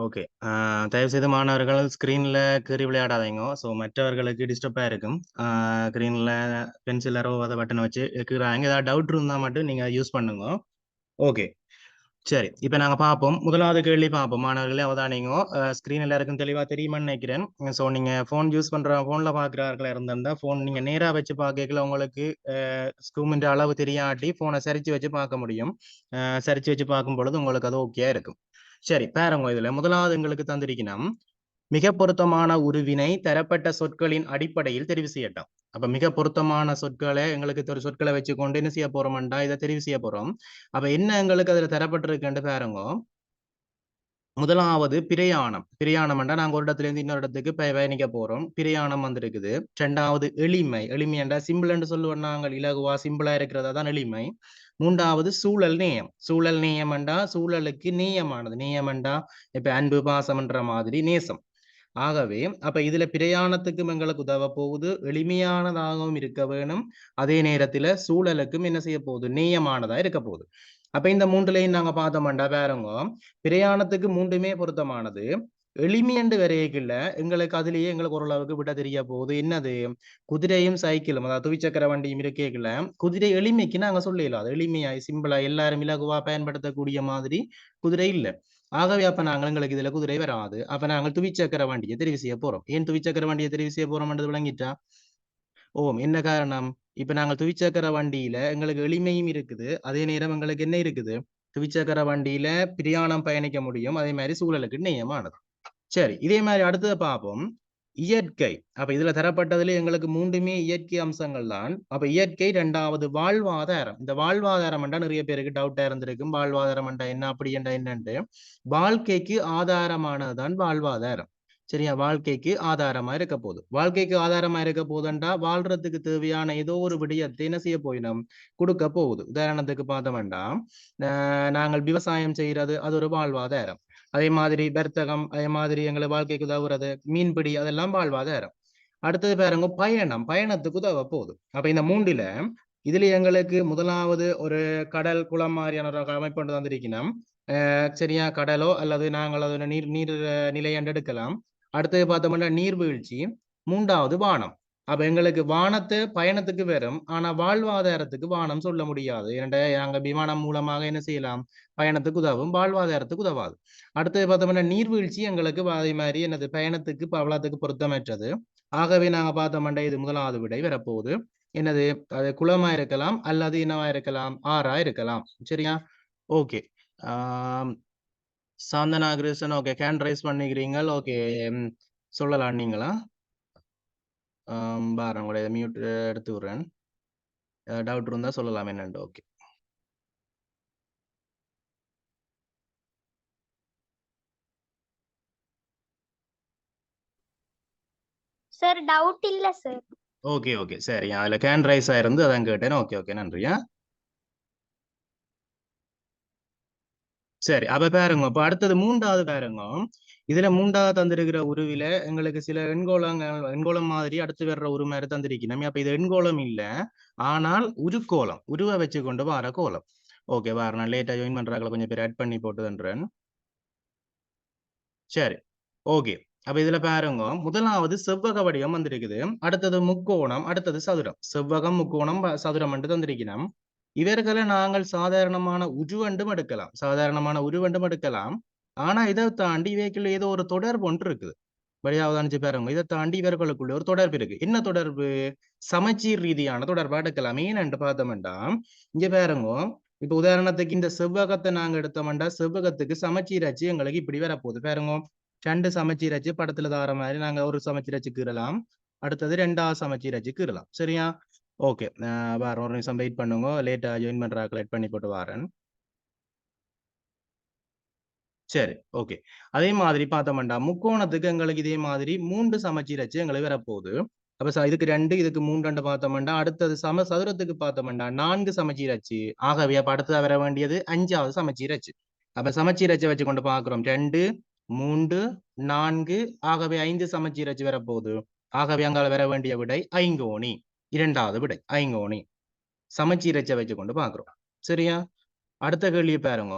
Okay. தயவு தயவுசெய்து மாணவர்கள் ஸ்க்ரீன்ல கீறி விளையாடாதீங்க. ஸோ மற்றவர்களுக்கு டிஸ்டர்பா இருக்கும். ஸ்க்ரீனில் ஸ்க்ரீன்ல பென்சில் அரோ அதை பட்டனை வச்சு இருக்கிறாங்க ஏதாவது டவுட் இருந்தா மட்டும் நீங்க யூஸ் பண்ணுங்க. ஓகே. சரி. இப்ப நாங்க பார்ப்போம். முதலாவது கேள்வி பார்ப்போம். மாணவர்களே அவதானிங்க. ஸ்க்ரீன் எல்லாருக்கும் தெளிவாக தெரியுமான்னு நினைக்கிறேன். ஸோ நீங்கள் ஃபோன் யூஸ் பண்ற ஃபோன்ல பார்க்கிறார்களா இருந்திருந்தால் ஃபோன் நீங்கள் நேராக வச்சு பார்க்கல உங்களுக்கு அ ஸ்க்ரூமின்ற அளவு தெரியாட்டி ஃபோனை சரிச்சு வச்சு பார்க்க முடியும். சரிச்சு வச்சு பார்க்கும்பொழுது உங்களுக்கு அது ஓகேயா இருக்கும். சரி பாருங்க இதுல முதலாவது எங்களுக்கு தந்திருக்கணும். மிக பொருத்தமான உருவினை தரப்பட்ட சொற்களின் அடிப்படையில் தெரிவு செய்யட்டும். அப்ப மிக பொருத்தமான சொற்களை எங்களுக்கு ஒரு சொற்களை வச்சுக்கொண்டு என்ன செய்ய போறோம்டா இதை தெரிவு செய்ய போறோம். அப்ப என்ன எங்களுக்கு அதுல தரப்பட்டிருக்குன்னு பாருங்க. முதலாவது பிரயாணம். பிரயாணம்ண்டா நாங்க ஒரு இடத்துல இருந்து இன்னொரு இடத்துக்கு பயணிக்க போறோம். பிரயாணம் வந்திருக்குது. ரெண்டாவது எளிமை. எளிமை என்றா சிம்பிள் என்று சொல்லுவோம் நாங்கள் இலகுவா சிம்பிளா இருக்கிறதா தான் எளிமை. மூன்றாவது சூழல் நேயம். சூழல் நேயம் என்றா சூழலுக்கு நேயமானது. நேயம் என்றா இப்ப அன்பு பாசம்ன்ற மாதிரி நேசம். ஆகவே அப்ப இதுல பிரயாணத்துக்கும் எங்களுக்கு உதவ போகுது. எளிமையானதாகவும் இருக்க வேணும். அதே நேரத்துல சூழலுக்கும் என்ன செய்ய போகுது? நேயமானதா இருக்க போகுது. அப்ப இந்த மூன்றுலையும் நாங்க பார்த்தோம்டா பாருங்க. பிரயாணத்துக்கு மூன்றுமே பொருத்தமானது. எளிமையண்டு என்று எங்களுக்கு அதுலயே எங்களுக்கு ஓரளவுக்கு விட தெரிய போகுது. என்னது? குதிரையும் சைக்கிளும் அதாவது துவிச்சக்கர வண்டியும் இருக்கேக்குள்ள குதிரை எளிமைக்கு நாங்க சொல்லலாம். அது எளிமையாய் சிம்பிளா எல்லாரும் இலகுவா பயன்படுத்தக்கூடிய மாதிரி குதிரை இல்ல. ஆகவே அப்ப நாங்க எங்களுக்கு இதுல குதிரை வராது. அப்ப நாங்கள் துவிச்சக்கர வண்டியை தெரிவு செய்ய போறோம். ஏன் துவிச்சக்கர வண்டியை தெரிவு செய்ய போறோம்ன்றது விளங்கிட்டா? ஓம் என்ன காரணம்? இப்ப நாங்க துவிச்சக்கர வண்டியில எங்களுக்கு எளிமையும் இருக்குது. அதே நேரம் எங்களுக்கு என்ன இருக்குது? துவிச்சக்கர வண்டியில பிரயாணம் பயணிக்க முடியும். அதே மாதிரி சூழலுக்கு நேயமானது. சரி இதே மாதிரி அடுத்தது பார்ப்போம். இயற்கை. அப்ப இதுல தரப்பட்டதுல எங்களுக்கு மூன்றுமே இயற்கை அம்சங்கள் தான். அப்ப இயற்கை ரெண்டாவது வாழ்வாதாரம். இந்த வாழ்வாதாரம் என்றா நிறைய பேருக்கு டவுட்டா இருந்திருக்கும். வாழ்வாதாரம் என்றா என்ன? அப்படி என்றா என்னன்ட்டு. வாழ்க்கைக்கு ஆதாரமானதுதான் வாழ்வாதாரம். சரியா? வாழ்க்கைக்கு ஆதாரமா இருக்க போகுது. வாழ்க்கைக்கு ஆதாரமா இருக்க போதுண்டா வாழ்றதுக்கு தேவையான ஏதோ ஒரு விடயத்தை என்ன செய்ய போயினோம்? கொடுக்க போகுது. உதாரணத்துக்கு பார்த்தோம்டா நாங்கள் விவசாயம் செய்யறது அது ஒரு வாழ்வாதாரம். அதே மாதிரி வர்த்தகம், அதே மாதிரி எங்களை வாழ்க்கைக்கு உதவுறது, மீன்பிடி அதெல்லாம் வாழ்வாதாரம். அடுத்தது பாருங்க பயணம். பயணத்துக்கு உதவ போகுது. அப்ப இந்த மூன்றில இதுல எங்களுக்கு முதலாவது ஒரு கடல், குளம் மாதிரியான ஒரு அமைப்பு கொண்டு தந்திருக்கணும். சரியா? கடலோ அல்லது நாங்கள் அதோட நீர் நீர் நிலை எடுக்கலாம். அடுத்தது பார்த்தோம்னா நீர்வீழ்ச்சி. மூன்றாவது வானம். அப்ப எங்களுக்கு வானத்தை பயணத்துக்கு வரும். ஆனா வாழ்வாதாரத்துக்கு வானம் சொல்ல முடியாது. என்கிட்ட நாங்க விமானம் மூலமாக என்ன செய்யலாம்? பயணத்துக்கு உதவும். வாழ்வாதாரத்துக்கு உதவாது. அடுத்தது பார்த்தோம்னா நீர்வீழ்ச்சி எங்களுக்கு அதே மாதிரி என்னது பயணத்துக்கு பவளத்துக்கு பொருத்தமற்றது. ஆகவே நாங்க பார்த்தோம்னா இது முதலாவது விடை வரப்போகுது. என்னது? அது குளமா இருக்கலாம் அல்லது இனவா இருக்கலாம்? ஆறா இருக்கலாம். சரியா? Okay. Santhana Krishnan okay hand raise பண்ணிக்கிறீங்க. ஓகே சொல்லலாம் நீங்களா? பாருங்க உங்களுடைய மியூட் எடுத்து விடுறேன். டவுட் இருந்தா சொல்லலாம் என்னன்ட்டு. ஓகே. சார் டவுட் இல்ல சார். Okay, okay. சரி. அதுல கேன் ரைஸா இருந்து அதான் கேட்டேன். Okay, okay. நன்றியா. சரி. அப்ப பாருங்க. இப்ப அடுத்தது 3வது பாருங்க. இதுல 3வது தந்திருக்கிற உருவில எங்களுக்கு சில எண்கோளங்கள் எண்கோளம் மாதிரி அடுத்து வர்ற உரு மாதிரி தந்திருக்கணும். அப்ப இது எண்கோளம் இல்ல. ஆனால் உருக்கோளம். உருவ வச்சு கொண்டு வார கோலம். ஓகே பாரு நான் லேட்டா ஜாயின் பண்றாங்கள கொஞ்சம் பேர் ஆட் பண்ணி போட்டு சரி. ஓகே. அப்ப இதுல பாருங்க. முதலாவது செவ்வக வடிவம் வந்திருக்குது. அடுத்தது முக்கோணம், அடுத்தது சதுரம். செவ்வகம், முக்கோணம், சதுரம் என்று தந்திருக்கணும். இவர்களை நாங்கள் சாதாரணமான உருவண்டும் எடுக்கலாம். சாதாரணமான உருவண்டும் எடுக்கலாம். ஆனா இதை தாண்டி இவைக்குள்ள ஏதோ ஒரு தொடர்பு ஒன்று இருக்குது. வழியா அவதானிச்சு இதை தாண்டி இவர்களுக்குள்ள ஒரு தொடர்பு இருக்கு. என்ன தொடர்பு? சமச்சீர் ரீதியான தொடர்பா எடுக்கலாம். ஏன்னு பார்த்தோம்டா இங்க பாருங்க. இப்ப உதாரணத்துக்கு இந்த செவ்வகத்தை நாங்க எடுத்தோம்டா செவ்வகத்துக்கு சமச்சீர் அச்சு எங்களுக்கு இப்படி வரப்போகுது. பாருங்க. ரெண்டு சமச்சீர் அச்சு படத்துல தார மாதிரி நாங்க ஒரு சமச்சீர் அச்சு கீறலாம். அடுத்தது ரெண்டாவது சமச்சீர் அச்சு கீறலாம். சரியா? ஓகே. வேற ஒரு நிமிஷம் வெயிட் பண்ணுங்க. லேட்டா ஜாயின் பண்றா கலெக்ட் பண்ணி போட்டு வரேன் சரி. ஓகே. அதே மாதிரி பார்த்தோம்டா முக்கோணத்துக்கு எங்களுக்கு இதே மாதிரி மூன்று சமச்சீர் அச்சு எங்களுக்கு வரப்போகுது. அப்ப இதுக்கு ரெண்டு இதுக்கு மூன்று ரெண்டு பார்த்தோம்டா அடுத்தது சம சதுரத்துக்கு பார்த்தோம்டா நான்கு சமச்சீர் அச்சு. ஆகவே அப்ப அடுத்ததா வர வேண்டியது அஞ்சாவது சமச்சீர் அச்சு. அப்ப சமச்சீர் அச்சை வச்சு கொண்டு பாக்குறோம் ரெண்டு மூன்று நான்கு ஆகவே ஐந்து சமச்சீர் அச்சு வரப்போகுது. ஆகவே அங்கால வர வேண்டிய விடை ஐங்கோணி. இரண்டாவது விடை ஐங்கோணி. சமச்சீரச்சை வச்சு கொண்டு பாக்குறோம் சரியா? அடுத்த கேள்வியை பாருங்க.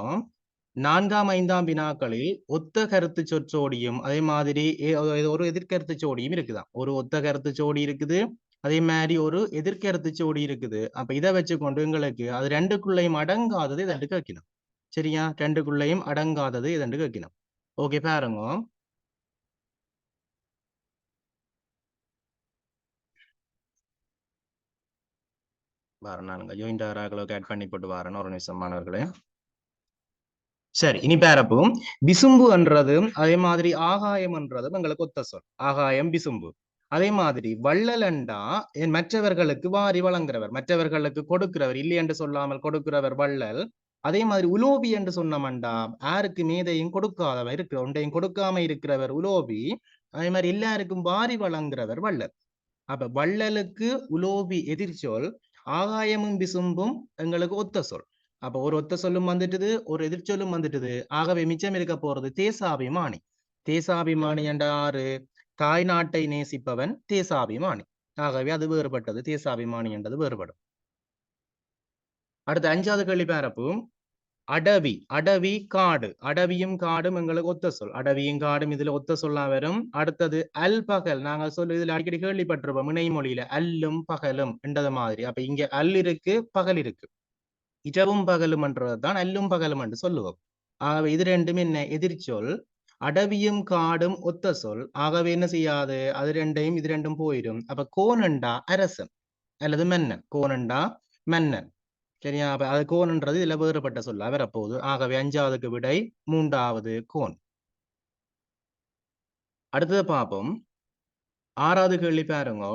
நான்காம் ஐந்தாம் வினாக்களில் ஒத்த கருத்து சொற்றோடியும் அதே மாதிரி ஒரு- எதிர்கருத்து சோடியும் இருக்குதான் ஒரு ஒத்த கருத்து சோடி இருக்குது அதே மாதிரி ஒரு எதிர்கருத்து சோடி இருக்குது. அப்ப இதை வச்சுக்கொண்டு எங்களுக்கு அது ரெண்டுக்குள்ளையும் அடங்காதது இதண்டு கேட்கணும் சரியா? ரெண்டுக்குள்ளையும் அடங்காதது இதண்டு கேட்கணும் ஓகே பாருங்க. வரேன் நானுங்க. ஜாயிண்ட் ஆட் பண்ணி போட்டு வரேன். ஒரு நிமிஷம் மாணவர்களே. சரி இனி பேரப்பும் விசும்பு என்றதும் அதே மாதிரி ஆகாயம் என்றதும் எங்களுக்கு ஒத்த சொல். ஆகாயம் விசும்பு அதே மாதிரி வள்ளலண்டா என் மற்றவர்களுக்கு வாரி வழங்குறவர் மற்றவர்களுக்கு கொடுக்கிறவர் இல்லை என்று சொல்லாமல் கொடுக்கிறவர் வள்ளல். அதே மாதிரி உலோபி என்று சொன்னமண்டா யாருக்கு மீதையும் கொடுக்காதவர் இருக்கிற ஒன்றையும் கொடுக்காம இருக்கிறவர் உலோபி. அதே மாதிரி எல்லாருக்கும் வாரி வழங்குறவர் வள்ளல். அப்ப வள்ளலுக்கு உலோபி எதிர்ச்சொல் ஆகாயமும் விசும்பும் எங்களுக்கு ஒத்த சொல். அப்ப ஒரு ஒத்த சொல்லும் வந்துட்டுது ஒரு எதிர்ச்சொல்லும் வந்துட்டுது. ஆகவே மிச்சம் இருக்க போறது தேசாபிமானி. தேசாபிமானி என்ற ஆறு தாய் நாட்டை நேசிப்பவன் தேசாபிமானி. ஆகவே அது வேறுபட்டது. தேசாபிமானி என்றது வேறுபடும். அடுத்து அஞ்சாவது கேள்வி பேரப்பு அடவி அடவி காடு. அடவியும் காடும் எங்களுக்கு ஒத்த சொல். அடவியும் காடும் இதுல ஒத்த சொல்லா வரும். அடுத்தது அல் பகல். நாங்கள் சொல்லு இதுல அடிக்கடி கேள்விப்பட்டிருப்போம். இணைமொழியில அல்லும் பகலும் என்றது மாதிரி. அப்ப இங்க அல் இருக்கு பகல் இருக்கு. இரவும் பகலும் என்றதான் அல்லும் பகலும் என்று சொல்லுவோம். ஆகவே இது ரெண்டும் என்ன? எதிர்ச்சொல் அடவியும் காடும் ஒத்த சொல். ஆகவே என்ன செய்யாது? அது ரெண்டையும் இது ரெண்டும் போயிடும். அப்ப கோனண்டா அரசன். அல்லது மன்னன். கோனண்டா மன்னன். சரியா? அப்ப அது கோன்ன்றது இதுல வேறுபட்ட சொல்ல வரப்போகுது. ஆகவே அஞ்சாவதுக்கு விடை மூன்றாவது கோன் அடுத்தது பார்ப்போம். ஆறாவது கேள்வி பாருங்க.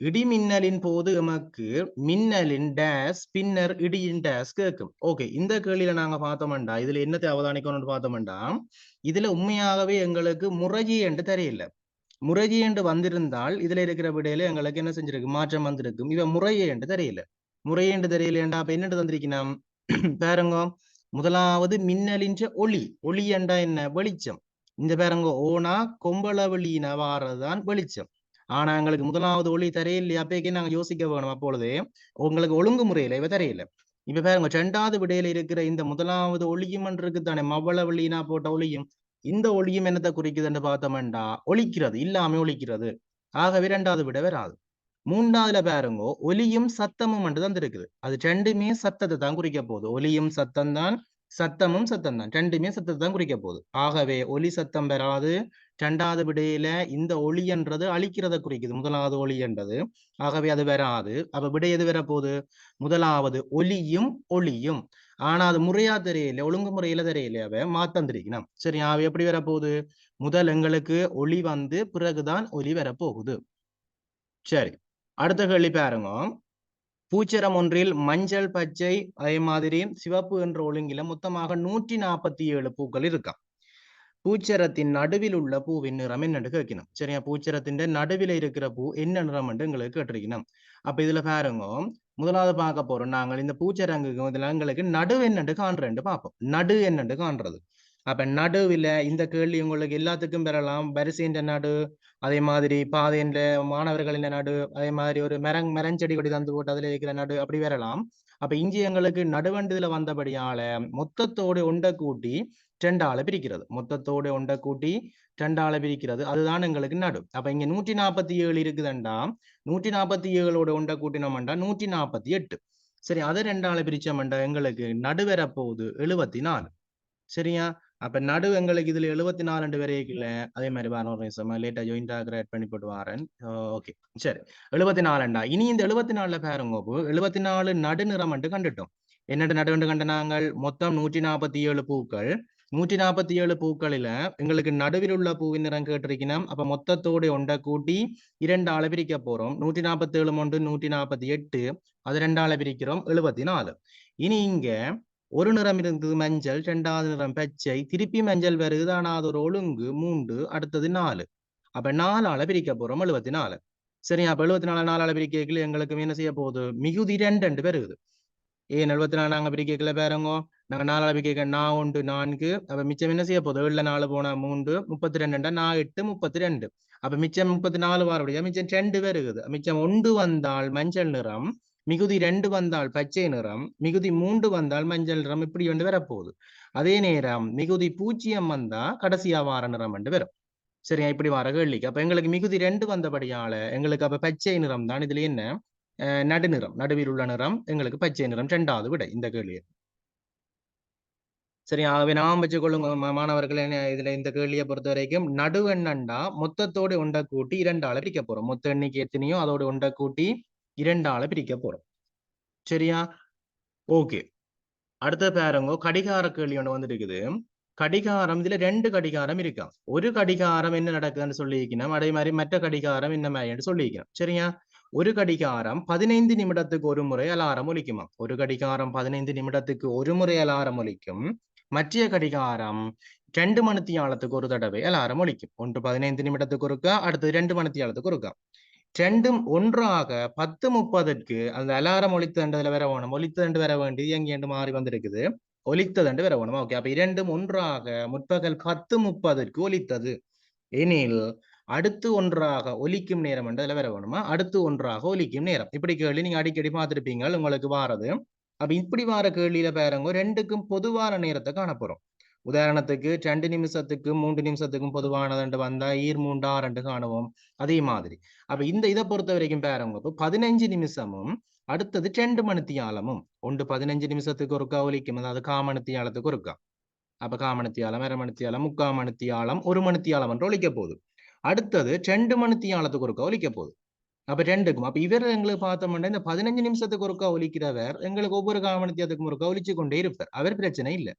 இடி மின்னலின் போது எமக்கு மின்னலின் டேஸ் பின்னர் இடியின் டேஸ் கேட்கும். ஓகே இந்த கேள்வியில நாங்க பார்த்தோம்டா இதுல என்னத்தை அவதானிக்கணும்னு பார்த்தோம்டா இதுல உண்மையாகவே எங்களுக்கு முறைஜி என்று தெரியல. முறைஜி என்று வந்திருந்தால் இதுல இருக்கிற விடையில எங்களுக்கு என்ன செஞ்சிருக்கு? மாற்றம் வந்திருக்கும். இவ முறையே என்று தெரியல. முறையே என்று தெரியலையேண்டா அப்ப என்னட்டு தந்திருக்கணும் பாருங்க முதலாவது மின்னலின் ஒளி. ஒளி என்றா என்ன? வெளிச்சம். இந்த பாருங்க ஓனா கொம்பளவெளியின வாரதுதான் வெளிச்சம். ஆனா எங்களுக்கு முதலாவது ஒளி தரையில்லையா அப்பேக்கே நாங்க யோசிக்க வேணும் அப்பொழுது. உங்களுக்கு ஒழுங்குமுறையில இவ தரையில. இப்ப பாருங்க ரெண்டாவது விடையில இருக்கிற இந்த முதலாவது ஒளியும் இருக்கு தானே மவ்வள போட்ட ஒளியும். இந்த ஒளியும் என்னத்தை குறிக்குதுன்னு பார்த்தோம்டா ஒழிக்கிறது இல்லாம ஒழிக்கிறது ஆகவே ரெண்டாவது விட வராது. மூன்றாவதுல பாருங்க ஒலியும் சத்தமும் என்று தந்திருக்குது. அது ரெண்டுமே சத்தத்தை தான் குறிக்க போகுது. ஒலியும் சத்தம் தான் சத்தமும் சத்தம் தான் ரெண்டுமே சத்தத்தை தான் குறிக்க போகுது. ஆகவே ஒலி சத்தம் பெறாது ரெண்டாவது விடையில இந்த ஒளின்றது அழிக்கிறத குறிக்குது. முதலாவது ஒளி என்றது. ஆகவே அது வராது. அப்ப விடை எது வரப்போகுது? முதலாவது ஒலியும் ஒளியும். ஆனா அது முறையா தெரியல ஒழுங்கு முறையில தெரியல அவ மாத்தந்திருக்கணும் சரி அவ எப்படி வரப்போகுது? முதல் எங்களுக்கு ஒளி வந்து பிறகுதான் ஒலி வரப்போகுது. சரி அடுத்த கேள்வி பாருங்க. பூச்சரம் ஒன்றில் மஞ்சள் பச்சை அதே மாதிரி சிவப்பு என்ற ஒழுங்கில மொத்தமாக நூற்றி நாற்பத்தி ஏழு பூக்கள் இருக்கான் பூச்சரத்தின் நடுவில் உள்ள பூவின் நிறம் என்னன்னு கேட்கணும். சரியா? பூச்சரத்தின் நடுவில் இருக்கிற பூ என்ன நிறம் என்று எங்களுக்கு கேட்டிருக்கணும். அப்ப இதுல பாருங்க முதலாவது பார்க்க போறோம். நாங்கள் இந்த பூச்சரங்குக்கு இதுல எங்களுக்கு நடு என்னண்டு காண்றேன்னு பார்ப்போம். நடு என்னண்டு காண்றது. அப்ப நடுவில் இந்த கேள்வி உங்களுக்கு எல்லாத்துக்கும் பெறலாம். வரிசைன்ற நடு அதே மாதிரி பாதைன்ற மாணவர்களின் நடு அதே மாதிரி ஒரு மரங் மரஞ்செடி கொடி தந்து போட்டு அதுல இருக்கிற நடு அப்படி வரலாம் அப்ப இஞ்சி எங்களுக்கு நடுவண்டுல வந்தபடியால மொத்தத்தோடு ஒண்ட கூட்டி ரெண்டால பிரிக்கிறது. மொத்தத்தோடு ஒன்றை கூட்டி ரெண்டால பிரிக்கிறது. அதுதான் எங்களுக்கு நடு. அப்ப இங்க நூற்றி நாற்பத்தி ஏழு இருக்குதுண்டா. நூற்றி நாற்பத்தி ஏழோட ஒன்றை கூட்டினோம்டா நூற்றி நாற்பத்தி எட்டு சரி அதை ரெண்டால பிரிச்சோம்டா எங்களுக்கு நடு வரப்போகுது எழுபத்தி நாலு சரியா? அப்ப நடு எங்களுக்கு இதுல எழுபத்தி நாலு வரைக்கும் அதே மாதிரி வர நிமிஷம் லேட்டா ஜாயிண்ட் ஆகிற ஆட் பண்ணி போட்டு வரேன். ஓகே சரி எழுபத்தி நாலுண்டா இனி இந்த எழுபத்தி நாலுல பாருங்க எழுபத்தி நாலு நடுநிறம் கண்டுட்டோம். என்னட்டு நடுவண்டு கண்ட நாங்கள்? மொத்தம் நூற்றி நாற்பத்தி ஏழு பூக்கள். நூற்றி நாற்பத்தி ஏழு பூக்களில எங்களுக்கு நடுவில் உள்ள பூவின் நிறம் கேட்டிருக்கணும் அப்ப மொத்தத்தோடு ஒன்றை கூட்டி இரண்டால பிரிக்க போறோம். நூற்றி நாற்பத்தி ஏழு ஒன்று நூற்றி நாற்பத்தி எட்டு அது ரெண்டால பிரிக்கிறோம். எழுபத்தி நாலு இனி இங்க ஒரு நிறம் இருந்தது மஞ்சள் ரெண்டாவது நிறம் பச்சை. திருப்பி மஞ்சள் வருது. ஆனா அது ஒரு ஒழுங்கு மூன்று அடுத்தது நாலு. அப்ப நாலால பிரிக்க போறோம். எழுபத்தி நாலு சரி அப்ப எழுபத்தி நாலு நாலால பிரிக்கல எங்களுக்கு என்ன செய்ய போகுது? மிகுதி ரெண்டு ரெண்டு பேருக்குது ஏன் எழுபத்தி நாலு நாங்க பிரிக்கல பேருங்கோ. நாங்க நாலால கேட்க நான் ஒன்று நான்கு. அப்ப மிச்சம் என்ன செய்ய போதும் ஏழுல நாலு போனா மூன்று முப்பத்தி ரெண்டுண்டா நான் எட்டு முப்பத்தி ரெண்டு அப்ப மிச்சம் முப்பத்தி நாலு வாரடைய மிச்சம் ரெண்டு பேர் இருக்குது மிச்சம் ஒன்று வந்தால் மஞ்சள் நிறம் மிகுதி ரெண்டு வந்தால் பச்சை நிறம் மிகுதி மூன்று வந்தால் மஞ்சள் நிறம் இப்படி வந்து வரப்போகுது. அதே நேரம் மிகுதி பூஜ்ஜியம் வந்தா கடைசியா வார நிறம் வந்து வரும். சரியா? இப்படி வர கேள்விக்கு. அப்ப எங்களுக்கு மிகுதி ரெண்டு வந்தபடியால எங்களுக்கு அப்ப பச்சை நிறம் தான். இதுல என்ன? நடுநிறம் நடுவில் உள்ள நிறம் எங்களுக்கு பச்சை நிறம் ரெண்டாவது விட. இந்த கேள்வி சரி ஆகவே நாம் வச்சுக்கொள்ளுங்க மா- மாணவர்களே இதுல இந்த கேள்வியை பொறுத்த வரைக்கும் நடுவெண்ணண்டா மொத்தத்தோடு ஒன்றை கூட்டி இரண்டால பிரிக்க போறோம். மொத்த எண்ணிக்கை எத்தனையோ அதோடு ஒன்றை கூட்டி இரண்டால பிரிக்க போறோம். சரியா? ஓகே. அடுத்த பாருங்க கடிகார கேள்வி ஒன்று வந்துருக்குது. கடிகாரம் இதுல ரெண்டு கடிகாரம் இருக்கா? ஒரு கடிகாரம் என்ன நடக்குதுன்னு சொல்லியிருக்கணும். அதே மாதிரி மற்ற கடிகாரம் என்ன மாதிரி சொல்லியிருக்கணும். சரியா? ஒரு கடிகாரம் பதினைந்து நிமிடத்துக்கு ஒரு முறை அலாரம் ஒலிக்குமா? ஒரு கடிகாரம் பதினைந்து நிமிடத்துக்கு ஒரு முறை அலாரம் ஒலிக்கும். மற்றிய கடிகாரம். ரெண்டு மணித்தியாலத்துக்கு ஒரு தடவை அலாரம் ஒழிக்கும் ஒன்று பதினைந்து நிமிடத்துக்கு ஒருக்கா அடுத்தது ரெண்டு மணித்தியாலத்துக்கு ஒருக்கா. ரெண்டும் ஒன்றாக பத்து முப்பதற்கு அந்த அலாரம் ஒலித்ததுல வர வேணும் ஒலித்தண்டு வர வேண்டியது எங்கேண்டு மாறி வந்திருக்குது? ஒலித்ததண்டு வர வேணும் ஓகே அப்ப இரண்டும் ஒன்றாக முற்பகல் பத்து முப்பதற்கு ஒலித்தது. எனில் அடுத்து ஒன்றாக ஒலிக்கும் நேரம் என்று வர வேணுமா அடுத்து ஒன்றாக ஒலிக்கும் நேரம். இப்படி கேள்வி நீங்க அடிக்கடி பார்த்திருப்பீங்க. உங்களுக்கு வாரது அப்ப இப்படி வார கேள்வியில பாருங்க ரெண்டுக்கும் பொதுவான நேரத்தை காணப்போறோம். உதாரணத்துக்கு ரெண்டு நிமிஷத்துக்கு மூன்று நிமிஷத்துக்கும் பொதுவானதுண்டு வந்தா ஈர் மூண்டா ரெண்டு காணுவோம். அதே மாதிரி. அப்ப இந்த இதை பொறுத்த வரைக்கும் பாருங்க இப்போ பதினஞ்சு நிமிஷமும் அடுத்தது ரெண்டு மணித்தியாலமும். ஒன்று பதினஞ்சு நிமிஷத்துக்கு ஒருக்கா ஒலிக்கும் அதாவது காமணித்தியாலத்துக்கு ஒருக்கா அப்ப காமணித்தியாலம் அரை மணித்தியாலம் முக்கா மணித்தியாலம் ஒரு மணித்தியாலம் என்று ஒழிக்க போகுது. அடுத்தது ரெண்டு மணித்தியாலத்துக்கு ஒருக்கா ஒலிக்க போகுது. அப்ப ரெண்டுக்கும். அப்ப இவர் எங்களுக்கு பார்த்தோம்னா இந்த பதினஞ்சு நிமிஷத்துக்கு ஒருக்கா ஒலிக்கிறவர் எங்களுக்கு ஒவ்வொரு காமணித்தியத்துக்கும் ஒருக்கா ஒலிச்சு கொண்டே இருப்பார். அவர் பிரச்சனை இல்லை.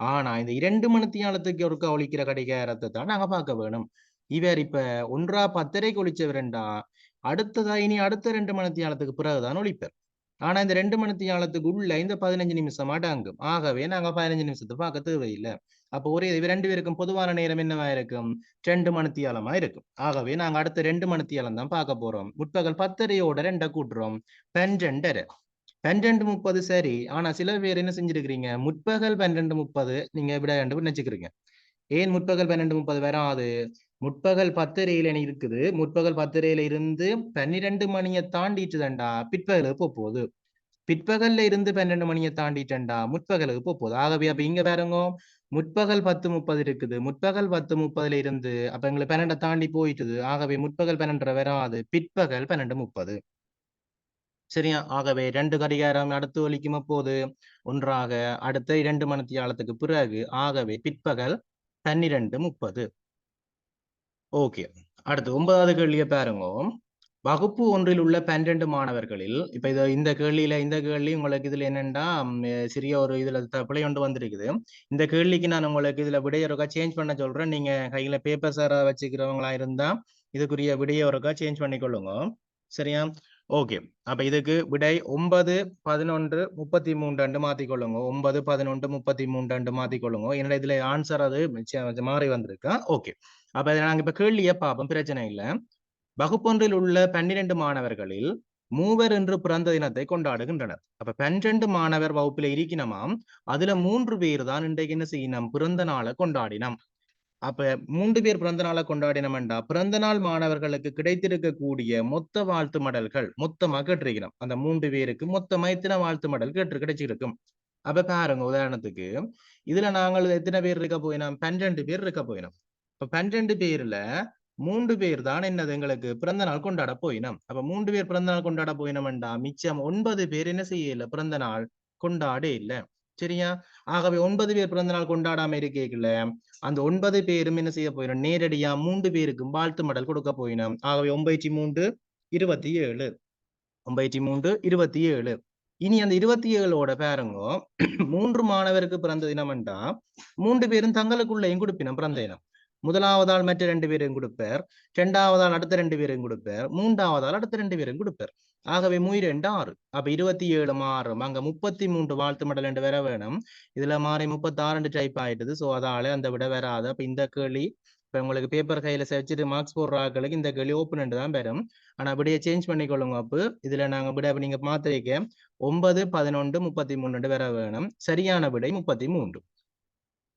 ஆனா இந்த இரண்டு மணித்தியாலத்துக்கு ஒருக்கா ஒலிக்கிற கடிகாரத்தை தான் நாங்க பார்க்க வேணும். இவர் இப்ப ஒன்றா பத்தரைக்கு ஒழிச்சவரண்டா அடுத்ததா இனி அடுத்த ரெண்டு மணித்தியாலத்துக்கு பிறகுதான் ஒழிப்பார் ஆனா இந்த ரெண்டு மணித்தியாலத்துக்கு உள்ள இந்த பதினஞ்சு நிமிஷம் அடங்கும் ஆகவே நாங்க பதினஞ்சு நிமிஷத்தை பார்க்க தேவையில்லை. அப்போ ஒரே இவ ரெண்டு பேருக்கும் பொதுவான நேரம் என்னவா இருக்கும்? ரெண்டு மணித்தியாலமா இருக்கும். ஆகவே நாங்க அடுத்த ரெண்டு மணித்தியாலம் தான் பார்க்க போறோம். முற்பகல் பத்தரையோட ரெண்டை கூட்டுறோம். பன்ரெண்டரை பன்னெண்டு முப்பது சரி. ஆனா சில பேர் என்ன செஞ்சிருக்கிறீங்க? முற்பகல் பன்னெண்டு முப்பது. நீங்க விட ரெண்டு நினைச்சுக்கிறீங்க. ஏன் முற்பகல் பன்னெண்டு முப்பது வராது? முற்பகல் பத்தரையில இருக்குது. முற்பகல் பத்தரையில இருந்து பன்னிரெண்டு மணியை தாண்டிட்டுதண்டா பிற்பகலுக்கு போக போகுது? பிற்பகல்ல இருந்து பன்னெண்டு மணியை தாண்டிட்டண்டா முற்பகலுக்கு போக போகுது? ஆகவே அப்ப இங்க பாருங்க. முற்பகல் பத்து முப்பது இருக்குது. முற்பகல் பத்து முப்பதுல இருந்து அப்ப எங்களை பன்னெண்டை தாண்டி போயிட்டுது. ஆகவே முற்பகல் பன்னெண்டரை வராது. பிற்பகல் பன்னெண்டு முப்பது. சரியா? ஆகவே ரெண்டு கடிகாரம் அடுத்து ஒலிக்கும் போது ஒன்றாக அடுத்த இரண்டு மணித்தியாலத்துக்கு பிறகு ஆகவே பிற்பகல் பன்னிரண்டு முப்பது. ஓகே. அடுத்து ஒன்பதாவது கேள்வியை பாருங்க. வகுப்பு ஒன்றில் உள்ள பன்னிரண்டு மாணவர்களில் இப்ப இது இந்த கேள்வியில இந்த கேள்வி உங்களுக்கு இதுல என்னன்னா சிறிய ஒரு இதுல த- பிழை ஒன்று வந்திருக்குது. இந்த கேள்விக்கு நான் உங்களுக்கு இதுல விடைய ஒருக்கா சேஞ்ச் பண்ண சொல்றேன். நீங்க கையில பேப்பர் சாரா வச்சுக்கிறவங்களா இருந்தா இதுக்குரிய விடைய ஒருக்கா சேஞ்ச் பண்ணிக்கொள்ளுங்க. சரியா? ஓகே அப்ப இதுக்கு விடை ஒன்பது பதினொன்று முப்பத்தி மூன்று மாத்திக்கொள்ளுங்க. ஒன்பது பதினொன்று முப்பத்தி மூன்று மாத்திக்கொள்ளுங்க. என்னோட இதுல ஆன்சர் அது மாறி வந்திருக்கா. ஓகே அப்ப இதை நாங்க இப்ப கேள்வியை பார்ப்போம். பிரச்சனை இல்ல. வகுப்பொன்றில் உள்ள பன்னிரண்டு மாணவர்களில் மூவர் என்று பிறந்த தினத்தை கொண்டாடுகின்றனர். அப்ப பன்னிரண்டு மாணவர் வகுப்புல இருக்கணுமாம் அதுல மூன்று பேர் தான் இன்றைக்கு என்ன செய்யணும் பிறந்த நாளை கொண்டாடினோம். அப்ப மூன்று பேர் பிறந்த நாளை கொண்டாடினோம்டா. பிறந்த நாள் மாணவர்களுக்கு கிடைத்திருக்கக்கூடிய மொத்த வாழ்த்து மடல்கள் மொத்தமா கேட்டிருக்கிறோம். அந்த மூன்று பேருக்கு மொத்தமா எத்தனை வாழ்த்து மடல் கேட்டு கிடைச்சிருக்கும்? அப்ப பாருங்க உதாரணத்துக்கு இதுல நாங்கள் எத்தனை பேர் இருக்க போயினோம்? பன்னிரண்டு பேர் இருக்க போயினோம். இப்ப பன்னிரண்டு பேர்ல மூன்று பேர் தான் என்னது எங்களுக்கு பிறந்த நாள் கொண்டாட போயினோம். அப்ப மூன்று பேர் பிறந்த நாள் கொண்டாட போயினோம்டா. மிச்சம் ஒன்பது பேர் என்ன செய்யல? பிறந்த நாள் கொண்டாட இல்லை. சரியா? ஆகவே ஒன்பது பேர் பிறந்த நாள் கொண்டாடாம இருக்கேக்கல அந்த ஒன்பது பேரும் என்ன செய்ய போயிடும் நேரடியா மூன்று பேருக்கும் வாழ்த்து மடல் கொடுக்க போயினோம். ஆகவே ஒன்பத்தி மூன்று இருபத்தி ஏழு. ஒன்பத்தி மூன்று இருபத்தி ஏழு. இனி அந்த இருபத்தி ஏழோட பேருங்கோ மூன்று மாணவருக்கு பிறந்த தினம்டா மூன்று பேரும் தங்களுக்குள்ளேயும் கொடுப்பினம் பிறந்த தினம். முதலாவதால் மற்ற ரெண்டு பேரும் கொடுப்பார் இரண்டாவதால் அடுத்த ரெண்டு பேரும் கொடுப்பார் மூன்றாவதால் அடுத்த ரெண்டு பேரும் கொடுப்பார். ஆகவே மூய் ரெண்டு ஆறு. அப்ப இருபத்தி ஏழு மாறும். அங்க முப்பத்தி மூன்று வாழ்த்து மடல் ரெண்டு வர வேணும். இதுல மாறி முப்பத்தி ஆறு டைப் ஆயிட்டது. சோ அதால அந்த விட வராது. அப்ப இந்த கேள்வி இப்ப உங்களுக்கு பேப்பர் கையில வச்சுட்டு மார்க்ஸ் போடுற ஆட்களுக்கு இந்த கேள்வி ஓப்பன் தான் வரும் ஆனா விடைய சேஞ்ச் பண்ணிக்கொள்ளுங்க அப்போ. இதுல நாங்க விட அப்ப நீங்க மாத்திரிக்க ஒன்பது பதினொன்று முப்பத்தி மூணு வர வேணும். சரியான விடை முப்பத்தி மூன்று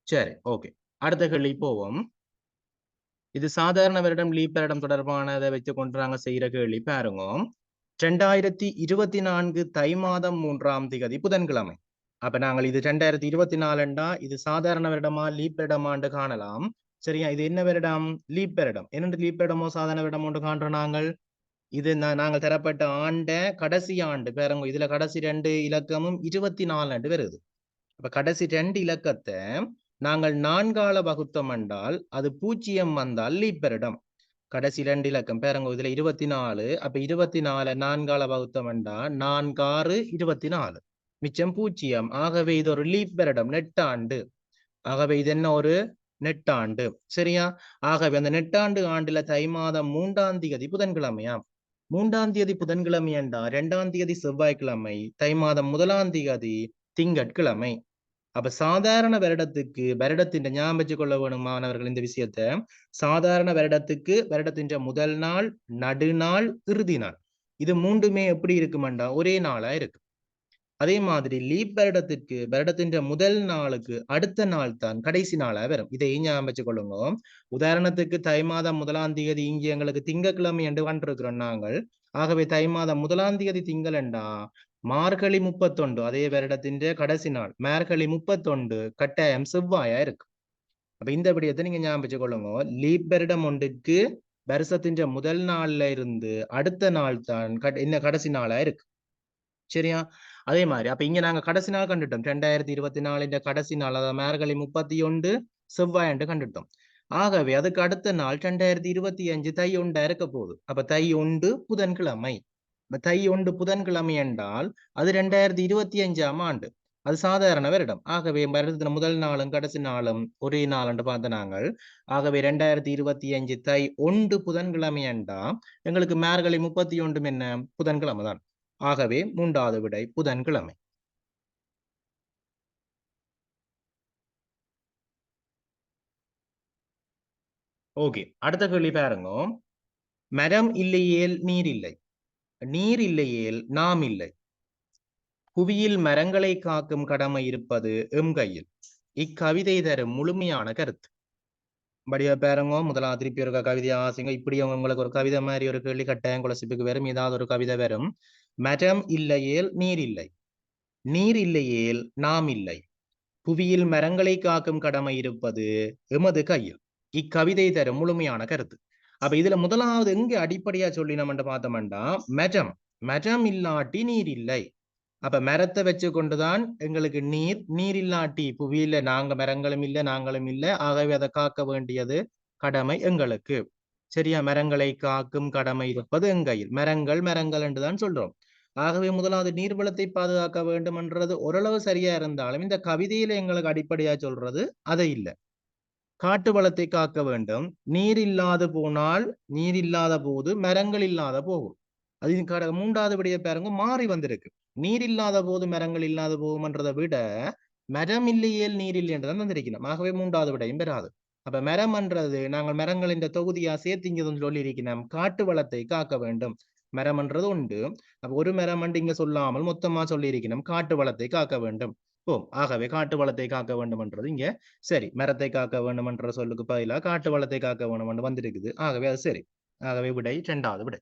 சரி ஓகே அடுத்த கேள்வி போவோம். இது சாதாரண வருடம் லீப் வருடம் தொடர்பானதை வச்சு கொண்டு நாங்க செய்யற கேள்வி. பாருங்க. ரெண்டாயிரத்தி இருபத்தி நான்கு தை மாதம் மூன்றாம் திகதி புதன்கிழமை. அப்ப நாங்கள் இது ரெண்டாயிரத்தி இருபத்தி நாலுண்டா இது சாதாரண வருடமா லீப் வருடமாண்டு காணலாம். சரியா? இது என்ன வருடம்? லீப் வருடம். என்னென்று லீப் வருடமோ சாதாரண வருடம் ஒன்று காண்றோம் நாங்கள்? இது நாங்கள் தரப்பட்ட ஆண்ட கடைசி ஆண்டு. பேரங்க இதுல கடைசி ரெண்டு இலக்கமும் இருபத்தி நாலு ஆண்டு வருது. அப்ப கடைசி ரெண்டு இலக்கத்தை நாங்கள் நான்கால வகுத்தம் என்றால் அது பூஜ்ஜியம் வந்தால் லீப் வருடம். கடைசி ரெண்டு இலக்கம் பேரங்க இதுல இருபத்தி நாலு அப்ப இருபத்தி நாலு நான்கால வகுத்தோம் நான்காறு இருபத்தி நாலு மிச்சம் பூஜ்ஜியம். ஆகவே இது ஒரு லீப் பெரடம் நெட்டாண்டு. ஆகவே இது என்ன ஒரு நெட்டாண்டு. சரியா? ஆகவே அந்த நெட்டாண்டு ஆண்டுல தை மாதம் மூன்றாம் தேதி புதன்கிழமையாம். மூன்றாம் தேதி புதன்கிழமையண்டா இரண்டாம் தேதி செவ்வாய்க்கிழமை தை மாதம் முதலாம் தேதி திங்கட்கிழமை. அப்ப சாதாரண வருடத்துக்கு வருடத்தின் ஞாபகம் வச்சுக் கொள்ள வேணும் மாணவர்கள் இந்த விஷயத்த. சாதாரண வருடத்துக்கு வருடத்தின் முதல் நாள் நடுநாள் இறுதி நாள். இது மூன்றுமே எப்படி இருக்குமெண்டா? ஒரே நாளா இருக்கு. அதே மாதிரி லீப் வருடத்திற்கு வருடத்தின் முதல் நாளுக்கு அடுத்த நாள் தான் கடைசி நாளா வரும். இதை ஞாபகம் வச்சுக் கொள்ளுங்க உதாரணத்துக்கு தை மாதம் முதலாம் தேதி இங்கே எங்களுக்கு திங்கட்கிழமை என்று கண்டிருக்கிறோம் நாங்கள். ஆகவே தை மாதம் முதலாம் தேதி திங்களண்டா? மார்கழி முப்பத்தொண்டு அதே வருடத்தின் கடைசி நாள். மார்கழி முப்பத்தொண்டு கட்டாயம் செவ்வாயா இருக்கு அப்ப இந்த விடயத்தை நீங்க ஞாபகம் கொள்ளுங்க. லீப் வருடம் ஒன்றுக்கு வருஷத்தின் முதல் நாள்ல இருந்து அடுத்த நாள் தான் கட- என்ன கடைசி நாளா இருக்கு. சரியா? அதே மாதிரி அப்ப இங்க நாங்க கடைசி நாள் கண்டுட்டோம். ரெண்டாயிரத்தி இருபத்தி நாலின் கடைசி நாள் அதாவது மார்கழி முப்பத்தி ஒன்று செவ்வாய் கண்டுட்டோம். ஆகவே அதுக்கு அடுத்த நாள் ரெண்டாயிரத்தி இருபத்தி அஞ்சு தை ஒண்டா இருக்க போகுது. அப்ப தை ஒன்று புதன்கிழமை. தை ஒன்று புதன்கிழமை என்றால் அது ரெண்டாயிரத்தி இருபத்தி அஞ்சாம் ஆண்டு. அது சாதாரண வருடம். ஆகவே வருடத்தின் முதல் நாளும் கடைசி நாளும் ஒரே நாள் என்று பார்த்த நாங்கள் ஆகவே ரெண்டாயிரத்தி இருபத்தி அஞ்சு தை ஒன்று புதன்கிழமை என்றா எங்களுக்கு மார்கழி முப்பத்தி ஒன்றும் என்ன? புதன்கிழமை தான். ஆகவே மூன்றாவது விடை புதன்கிழமை. ஓகே. அடுத்த கேள்வி பாருங்க. மரம் இல்லையேல் நீர் இல்லை. நீர் இல்லையேல் நாம் இல்லை. புவியில் மரங்களை காக்கும் கடமை இருப்பது எம் கையில். இக்கவிதை தரும் முழுமையான கருத்து. படியா பேரங்கோ முதலாம் திருப்பி ஒரு கவிதை ஆசைங்க இப்படி உங்களுக்கு ஒரு கவிதை மாதிரி ஒரு கேள்வி கட்டாயம் குலசிப்புக்கு வரும் ஏதாவது ஒரு கவிதை வரும். மரம் இல்லையேல் நீர் இல்லை. நீர் இல்லையேல் நாம் இல்லை. புவியில் மரங்களை காக்கும் கடமை இருப்பது எமது கையில். இக்கவிதை தரும் முழுமையான கருத்து. அப்ப இதுல முதலாவது எங்க அடிப்படையா சொல்லி நம்ம பார்த்தோம்டா மரம் மரம் இல்லாட்டி நீர் இல்லை. அப்ப மரத்தை வச்சு கொண்டுதான் எங்களுக்கு நீர் நீர் இல்லாட்டி புவியில நாங்க மரங்களும் இல்லை நாங்களும் இல்லை. ஆகவே அதை காக்க வேண்டியது கடமை எங்களுக்கு. சரியா? மரங்களை காக்கும் கடமை இருப்பது எங்கையில். மரங்கள் மரங்கள் என்றுதான் சொல்றோம். ஆகவே முதலாவது நீர்வளத்தை பாதுகாக்க வேண்டும் என்றது ஓரளவு சரியா இருந்தாலும் இந்த கவிதையில எங்களுக்கு அடிப்படையா சொல்றது அதை இல்லை. காட்டு வளத்தை காக்க வேண்டும். நீர் இல்லாது போனால் நீர் இல்லாத போது மரங்கள் இல்லாத போகும். அது இந்த கட- மூன்றாவது விடைய பாருங்க மாறி வந்திருக்கு. நீர் இல்லாத போது மரங்கள் இல்லாத போகும்ன்றதை விட மரம் இல்லையேல் நீர் இல்லைன்றதான் வந்திருக்கணும் ஆகவே மூன்றாவது விடையும் பெறாது. அப்ப மரம் என்றது நாங்கள் மரங்கள் இந்த தொகுதியா சேர்த்து இங்க சொல்லி இருக்கிறோம் காட்டு வளத்தை காக்க வேண்டும். மரம் என்றது உண்டு. அப்ப ஒரு மரம் இங்க சொல்லாமல் மொத்தமா சொல்லி இருக்கணும் காட்டு வளத்தை காக்க வேண்டும். போம். ஆகவே காட்டு வளத்தை காக்க வேண்டும் என்றது இங்க சரி. மரத்தை காக்க வேண்டும் என்ற சொல்லுக்கு பதிலாக காட்டு வளத்தை காக்க வேண்டும் என்று வந்திருக்குது. ஆகவே அது சரி. ஆகவே விடை இரண்டாவது விடை.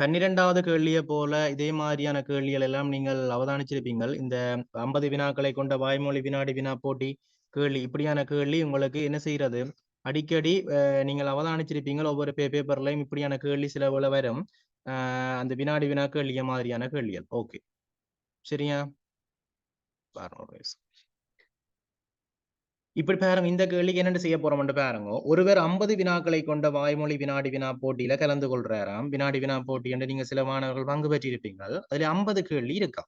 பன்னிரெண்டாவது கேள்வியை போல இதே மாதிரியான கேள்விகள் எல்லாம் நீங்கள் அவதானிச்சிருப்பீங்கள். இந்த ஐம்பது வினாக்களை கொண்ட வாய்மொழி வினாடி வினா போட்டி கேள்வி. இப்படியான கேள்வி உங்களுக்கு என்ன செய்யறது அடிக்கடி அஹ், நீங்கள் அவதானிச்சிருப்பீங்க ஒவ்வொரு பேப்பர்லையும் இப்படியான கேள்வி சில வரும். அந்த வினாடி வினா கேள்விய மாதிரியான கேள்விகள். ஓகே. சரியா? இப்படி பாருங்க இந்த கேள்விக்கு என்னென்ன செய்ய போறோம்னு பாருங்க. ஒருவர் ஐம்பது வினாக்களை கொண்ட வாய்மொழி வினாடி வினா போட்டியில கலந்து கொள்றாராம். வினாடி வினா போட்டி என்று நீங்க சில மாணவர்கள் பங்கு பெற்றிருப்பீங்கள் அதுல ஐம்பது கேள்வி இருக்கா?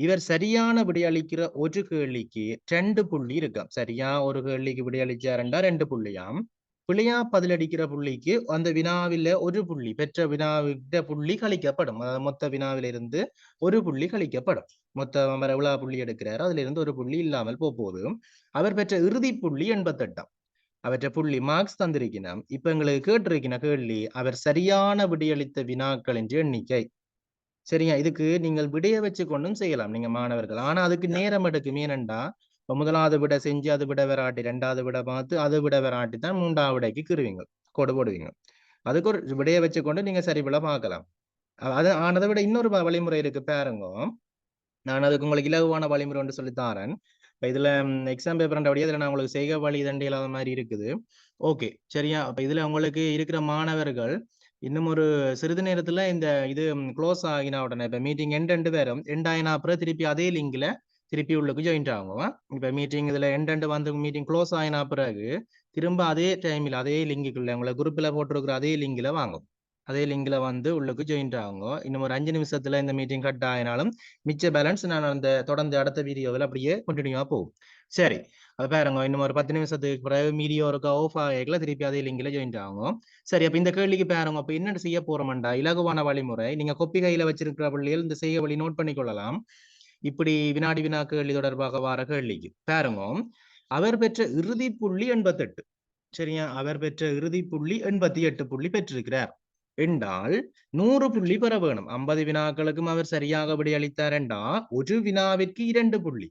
இவர் சரியான விடையளிக்கிற ஒரு கேள்விக்கு ரெண்டு புள்ளி இருக்காம் சரியா? ஒரு கேள்விக்கு விடையளிச்சாருண்டா ரெண்டு புள்ளியாம். பிழையா பதிலடிக்கிற புள்ளிக்கு அந்த வினாவில ஒரு புள்ளி பெற்ற வினாவிட்ட புள்ளி கழிக்கப்படும். அதாவது மொத்த வினாவிலிருந்து ஒரு புள்ளி கழிக்கப்படும். மொத்த அவர் எவ்வளவு புள்ளி எடுக்கிறாரோ. அதுல இருந்து ஒரு புள்ளி இல்லாமல் போகும் போகுது அவர் பெற்ற இறுதி புள்ளி எண்பத்தெட்டாம். அவற்ற புள்ளி மார்க்ஸ் தந்திருக்கணும் இப்ப எங்களுக்கு கேட்டிருக்கின கேள்வி அவர் சரியான விடையளித்த வினாக்களின் எண்ணிக்கை. சரியா? இதுக்கு நீங்கள் விடைய வச்சு கொண்டும் செய்யலாம். நீங்க மாணவர்கள். ஆனா அதுக்கு நேரம் எடுக்கும். ஏனண்டா இப்ப முதலாவது விட செஞ்சு அது விட விராட்டி ரெண்டாவது விட பார்த்து அதை விட விராட்டி தான் மூன்றாவது விடைக்கு கிருவீங்க கொடு போடுவீங்க அதுக்கு ஒரு விடையை வச்சுக்கொண்டு நீங்க சரிபல பார்க்கலாம். அது ஆனதை விட இன்னொரு வழிமுறை இருக்கு பாருங்க. நான் அதுக்கு உங்களுக்கு இலகுவான வழிமுறை ஒன்று சொல்லி தாரேன். இப்ப இதுல எக்ஸாம் பேப்பர் அப்படியே இதுல நான் உங்களுக்கு செய்க வழி தண்டி இல்லாத மாதிரி இருக்குது. ஓகே சரியா? அப்ப இதுல உங்களுக்கு இருக்கிற மாணவர்கள் இன்னும் ஒரு சிறிது நேரத்துல இந்த இது க்ளோஸ் ஆகின உடனே இப்ப மீட்டிங் எண்ட் எண்டு பேரும் எண்ட் ஆகினா அப்புறம் திருப்பி அதே லிங்க்ல திருப்பி உள்ளுக்கு ஜாயின் ஆகுவோம் இப்போ மீட்டிங் இதில் எண்ட் எண்டு வந்து மீட்டிங் க்ளோஸ் ஆகினா பிறகு திரும்ப அதே டைமில் அதே லிங்குக்குள்ள உங்களை குரூப்பில் போட்டிருக்கிற அதே லிங்கில் வாங்கும். அதே லிங்கில் வந்து உள்ளுக்கு ஜாயின் ஆகுங்க இன்னும் ஒரு அஞ்சு நிமிஷத்தில் இந்த மீட்டிங் கட் ஆகினாலும் மிச்ச பேலன்ஸ் நான் அந்த தொடர்ந்து அடுத்த வீடியோவில் அப்படியே கண்டினியூவாக போகும். சரி. அது பாருங்க இன்னும் ஒரு பத்து நிமிஷத்துக்கு பிறகு மீடியோ இருக்கா ஆஃப் ஆகல திருப்பி அதே லிங்கில் ஜாயின் ஆகும். சரி அப்போ இந்த கேள்விக்கு பாருங்க அப்போ என்ன செய்ய போகிறோம்டா இலகுவான வழிமுறை. நீங்க கொப்பி கையில் வச்சிருக்கிற பிள்ளைகள் இந்த செய்ய வழி நோட் பண்ணி கொள்ளலாம். இப்படி வினாடி வினா கேள்வி தொடர்பாக வார கேள்விக்கு பாருங்க அவர் பெற்ற இறுதி புள்ளி எண்பத்தெட்டு. சரியா? அவர் பெற்ற இறுதி புள்ளி எண்பத்தி எட்டு புள்ளி பெற்றிருக்கிறார். என்றால் நூறு புள்ளி பெற வேணும். ஐம்பது வினாக்களுக்கும் அவர் சரியாக விடை அளித்தார் என்றா ஒரு வினாவிற்கு இரண்டு புள்ளி.